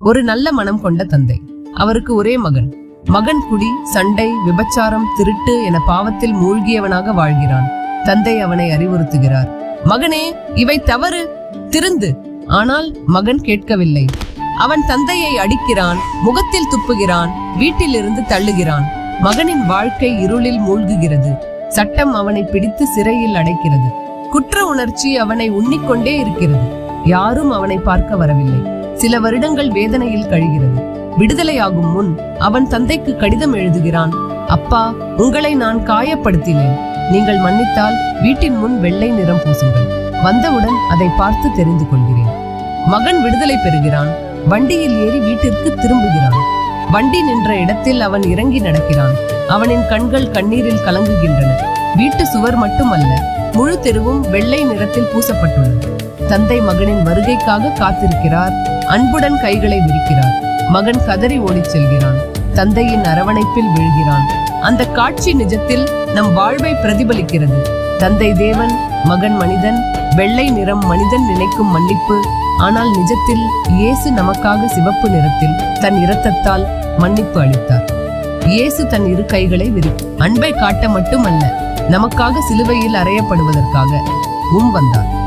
ஒரு நல்ல மனம் கொண்ட தந்தை. அவருக்கு ஒரே மகன். மகன் குடி சண்டை விபச்சாரம் திருட்டு என பாவத்தில் மூழ்கியவனாக வாழ்கிறான். தந்தை அவனை அறிவுறுத்துகிறார். மகனே இவை தவறு. திருந்து. ஆனால் மகன் கேட்கவில்லை. அவன் தந்தையை அடிக்கிறான் முகத்தில் துப்புகிறான் வீட்டிலிருந்து தள்ளுகிறான். மகனின் வாழ்க்கை இருளில் மூழ்குகிறது. சட்டம் அவனை பிடித்து சிறையில் அடைக்கிறது. குற்ற உணர்ச்சி அவனை உண்ணிக்கொண்டே இருக்கிறது. யாரும் அவனை பார்க்க வரவில்லை. சில வருடங்கள் வேதனையில் கழிகிறது. விடுதலையாகும் முன் அவன் தந்தைக்கு கடிதம் எழுதுகிறான் அப்பா உங்களை நான் காயப்படுத்தினேன். நீங்கள் மன்னித்தால் வீட்டின் முன் வெள்ளை நிறம் பூசுங்கள். வந்தவுடன் அதை பார்த்து தெரிந்து கொள்கிறேன். மகன் விடுதலை பெறுகிறான். வண்டியில் ஏறி வீட்டிற்கு திரும்புகிறான். வண்டி நின்ற இடத்தில் அவன் இறங்கி நடக்கிறான். அவனின் கண்கள் கண்ணீரில் கலங்குகின்றன. வீட்டு சுவர் மட்டுமல்ல முழு தெருவும் வெள்ளை நிறத்தில் பூசப்பட்டுள்ளது. தந்தை மகனின் வருகைக்காக காத்திருக்கிறார். அன்புடன் கைகளை விரிக்கிறார். மகன் கதறி ஓடிச் செல்கிறான். தந்தையின் அரவணைப்பில் வீழ்கிறான். அந்த காட்சி நிஜத்தில் நம் வாழ்வை பிரதிபலிக்கிறது. தந்தை தேவன் மகன் மனிதன் வெள்ளை நிறம் மனிதன் நினைக்கும் மன்னிப்பு. ஆனால் நிஜத்தில் இயேசு நமக்காக சிவப்பு நிறத்தில் தன் இரத்தத்தால் மன்னிப்பு அளித்தார். இயேசு தன் இரு கைகளை விரி அன்பை காட்ட மட்டுமல்ல நமக்காக சிலுவையில் அறையப்படுவதற்காக உம் வந்தார்.